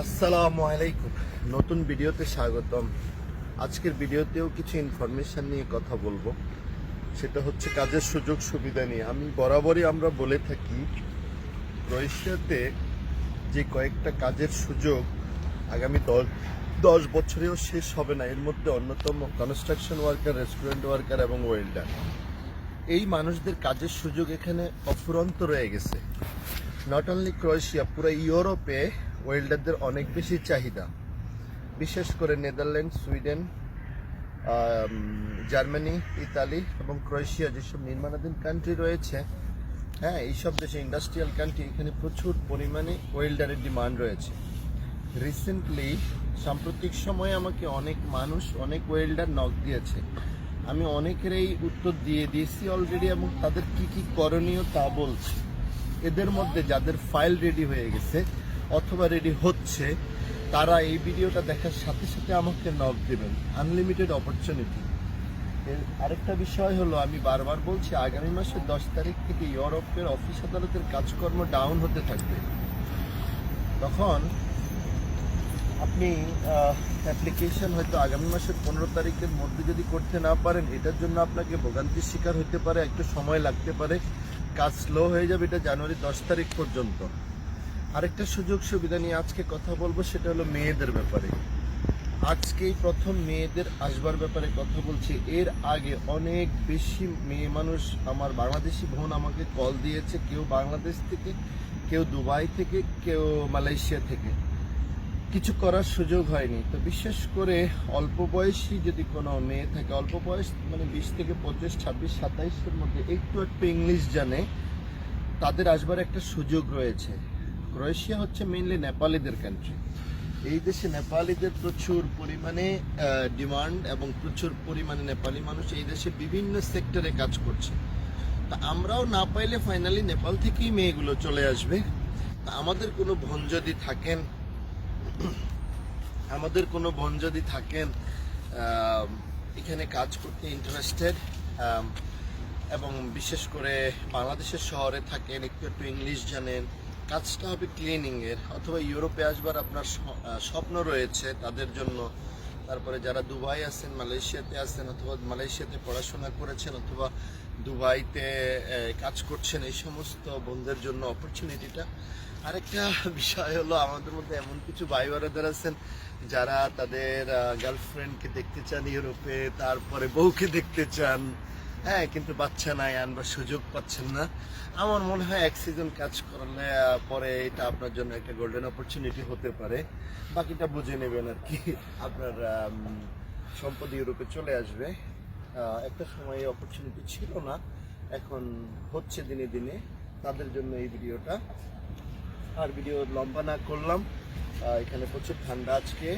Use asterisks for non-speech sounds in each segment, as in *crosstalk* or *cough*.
আসসালামু আলাইকুম। নতুন ভিডিওতে স্বাগতম। আজকের ভিডিওতেও কিছু ইনফরমেশন নিয়ে কথা বলব। সেটা হচ্ছে কাজের সুযোগ সুবিধা নিয়ে। আমি বরাবরই আমরা বলে থাকি, ক্রোয়েশিয়াতে যে কয়েকটা কাজের সুযোগ আগামী দশ দশ বছরেও শেষ হবে না। এর মধ্যে অন্যতম কনস্ট্রাকশন ওয়ার্কার রেস্টুরেন্ট ওয়ার্কার এবং ওয়েল্ডার এই মানুষদের কাজের সুযোগ এখানে অফুরন্ত রয়ে গেছে। নট অনলি ক্রোয়েশিয়া, পুরো ইউরোপে ওয়েল্ডারদের অনেক বেশি চাহিদা। বিশেষ করে নেদারল্যান্ড সুইডেন জার্মানি, ইতালি এবং ক্রোয়েশিয়া যেসব নির্মাণাধীন কান্ট্রি রয়েছে হ্যাঁ এইসব দেশে ইন্ডাস্ট্রিয়াল কান্ট্রি এখানে প্রচুর পরিমাণে ওয়েল্ডারের ডিমান্ড রয়েছে। রিসেন্টলি সাম্প্রতিক সময়ে আমাকে অনেক মানুষ, অনেক ওয়েল্ডার নক দিয়েছে। আমি অনেকেরই উত্তর দিয়ে দিয়েছি অলরেডি এবং তাদের কি কি করণীয় তা বলছি। এদের মধ্যে যাদের ফাইল রেডি হয়ে গেছে অথবা রেডি হচ্ছে, তারা এই ভিডিওটা দেখার সাথে সাথে আমাকে নক দেবেন। আনলিমিটেড অপরচুনিটি এর আরেকটা বিষয় হলো, আমি বারবার বলছি, আগামী মাসের দশ তারিখ থেকে ইউরোপের অফিস আদালতের কাজকর্ম ডাউন হতে থাকবে। তখন আপনি অ্যাপ্লিকেশন হয়তো আগামী মাসের পনেরো তারিখের মধ্যে যদি করতে না পারেন, এটার জন্য আপনাকে ভোগান্তির শিকার হতে পারে, একটু সময় লাগতে পারে। কাজ স্লো হয়ে যাবে এটা জানুয়ারি দশ তারিখ পর্যন্ত। আরেকটা সুযোগ সুবিধা নিয়ে আজকে কথা বলব, সেটা হলো মেয়েদের ব্যাপারে। আজকেই প্রথম মেয়েদের আসবার ব্যাপারে কথা বলছি। এর আগে অনেক বেশি মেয়ে মানুষ, আমার বাংলাদেশি বোন আমাকে কল দিয়েছে, কেউ বাংলাদেশ থেকে, কেউ দুবাই থেকে, কেউ মালয়েশিয়া থেকে। কিছু করার সুযোগ হয়নি। তো বিশেষ করে অল্প বয়সী যদি কোনো মেয়ে থাকে, অল্প বয়স মানে বিশ থেকে পঁচিশ, ছাব্বিশ, সাতাইশের মধ্যে একটু একটু ইংলিশ জানে, তাদের আসবার একটা সুযোগ রয়েছে। ক্রোয়েশিয়া হচ্ছে মেইনলি নেপালিদের কান্ট্রি এই দেশে নেপালিদের প্রচুর পরিমাণে ডিমান্ড এবং প্রচুর পরিমাণে নেপালি মানুষ এই দেশে বিভিন্ন সেক্টরে কাজ করছে। তা আমরাও না পাইলে ফাইনালি নেপাল থেকেই মেয়েগুলো চলে আসবে। তা আমাদের কোনো বোন যদি থাকেন, আমাদের কোনো বোন যদি থাকেন এখানে কাজ করতে ইন্টারেস্টেড এবং বিশেষ করে বাংলাদেশের শহরে থাকেন, একটু একটু ইংলিশ জানেন কাজটা হবে ক্লিনিং এর অথবা ইউরোপে আসবার আপনার স্বপ্ন রয়েছে তাদের জন্য। তারপরে যারা দুবাই আছেন, মালয়েশিয়াতে আছেন অথবা মালয়েশিয়াতে পড়াশোনা করেছেন অথবা দুবাইতে কাজ করছেন, এই সমস্ত বন্ধুদের জন্য অপরচুনিটিটা আরেকটা *laughs* বিষয় হলো, আমাদের মধ্যে এমন কিছু ভাই বারাদার আছেন যারা তাদের গার্লফ্রেন্ডকে দেখতে চান ইউরোপে, তারপরে বউকে দেখতে চান। হ্যাঁ কিন্তু বাচ্চা নাই আনবার সুযোগ পাচ্ছেন না। আমার মনে হয় এক সিজন কাজ করলে পরে এটা আপনার জন্য একটা গোল্ডেন অপরচুনিটি হতে পারে। বাকিটা বুঝে নেবেন আর কি। আপনার সম্পদ ইউরোপে চলে আসবে। একটা সময় অপরচুনিটি ছিল না। এখন হচ্ছে দিনে দিনে। তাদের জন্য এই ভিডিওটা। আর ভিডিও লম্বা না করলাম। এখানে প্রচুর ঠান্ডা আজকে।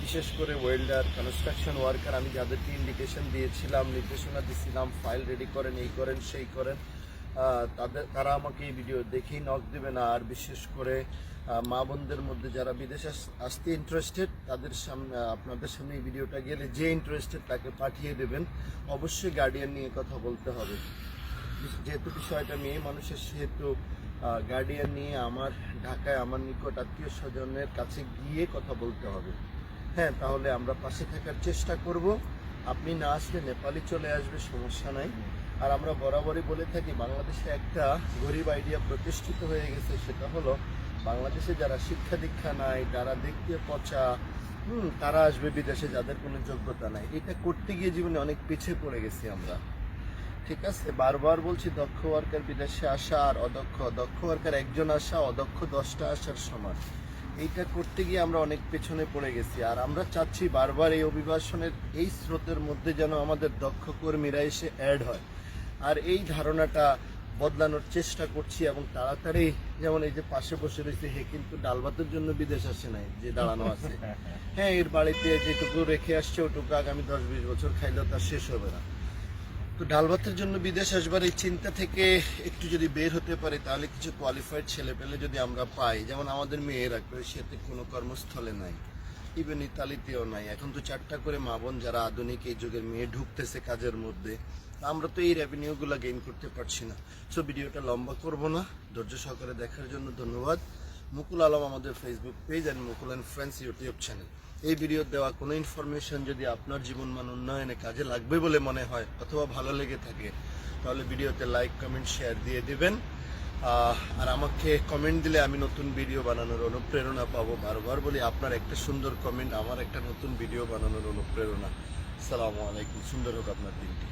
বিশেষ করে ওয়েল্ডার কনস্ট্রাকশন ওয়ার্কার আমি যাদেরকে ইন্ডিকেশন দিয়েছিলাম, নির্দেশনা দিয়েছিলাম ফাইল রেডি করেন, এই করেন, সেই করেন তাদের, তারা আমাকে এই ভিডিও দেখেই নক দেবে না। আর বিশেষ করে মা বোনদের মধ্যে যারা বিদেশে আস- আসতে ইন্টারেস্টেড তাদের সামনে আপনাদের সামনে এই ভিডিওটা গেলে যে ইন্টারেস্টেড তাকে পাঠিয়ে দেবেন। অবশ্যই গার্ডিয়ান নিয়ে কথা বলতে হবে। যেহেতু বিষয়টা মেয়ে মানুষের, সেহেতু গার্ডিয়ান নিয়ে আমার ঢাকায় আমার নিকট আত্মীয় স্বজনের কাছে গিয়ে কথা বলতে হবে। হ্যাঁ তাহলে আমরা পাশে থাকার চেষ্টা করব। আপনি না আসলে নেপালি চলে আসবে, সমস্যা নাই। আর আমরা বরাবরই বলে থাকি, বাংলাদেশে একটা গরিব আইডিয়া প্রতিষ্ঠিত হয়ে গেছে, সেটা হলো বাংলাদেশে যারা শিক্ষা দীক্ষা নাই, যারা দেখতে পচা, হুম, তারা আসবে বিদেশে যাদের কোনো যোগ্যতা নাই। এটা করতে গিয়ে জীবনে অনেক পিছিয়ে পড়ে গেছি আমরা। ঠিক আছে? বারবার বলছি, দক্ষ ওয়ার্কার বিদেশে আসা আর অদক্ষ। দক্ষ ওয়ার্কার একজন আসা, অদক্ষ দশটা আসার সমান। এইটা করতে গিয়ে আমরা অনেক পেছনে পড়ে গেছি। আর আমরা চাচ্ছি বারবার এই অভিবাসনের এই স্রোতের মধ্যে যেন আমাদের দক্ষ কর্মীরা এসে অ্যাড হয়। আর এই ধারণাটা বদলানোর চেষ্টা করছি এবং তাড়াতাড়ি যেমন এই যে পাশে বসে রয়েছে হে কিন্তু ডাল ভাতের জন্য বিদেশ আসে নাই যে দাঁড়ানো আছে। *laughs* হ্যাঁ এর বাড়িতে যেটুকু রেখে আসছে ওটুকু আগামী দশ বিশ বছর খাইলেও তার শেষ হবে না। তো ডাল ভাতের জন্য বিদেশ আসবার এই চিন্তা থেকে একটু যদি বের হতে পারে, তাহলে কিছু কোয়ালিফাইড ছেলে পেলে যদি আমরা পাই, যেমন আমাদের মেয়েরা ক্রোয়েশিয়াতে কোনো কর্মস্থলে নাই ইভেন ইতালিতেও নাই। এখন তো চারটা করে মা বোন যারা আধুনিক এই যুগের মেয়ে ঢুকতেছে কাজের মধ্যে আমরা তো এই রেভিনিউগুলো গেইন করতে পারছি না। সো ভিডিওটা লম্বা করব না। ধৈর্য সহকারে দেখার জন্য ধন্যবাদ। মুকুল আলম আমাদের Facebook page and Mukul and friends YouTube channel এই ভিডিও দেওয়া কোনো ইনফরমেশন যদি আপনার জীবন মান উন্নয়নে কাজে লাগবে বলে মনে হয় অথবা ভালো লেগে থাকে, তাহলে ভিডিওতে লাইক কমেন্ট শেয়ার দিয়ে দিবেন। আর আমাকে কমেন্ট দিলে আমি নতুন ভিডিও বানানোর অনুপ্রেরণা পাবো বারবার বলি, আপনার একটা সুন্দর কমেন্ট আমার একটা নতুন ভিডিও বানানোর অনুপ্রেরণা। সালামু আলাইকুম, সুন্দর হোক আপনার দিনটি।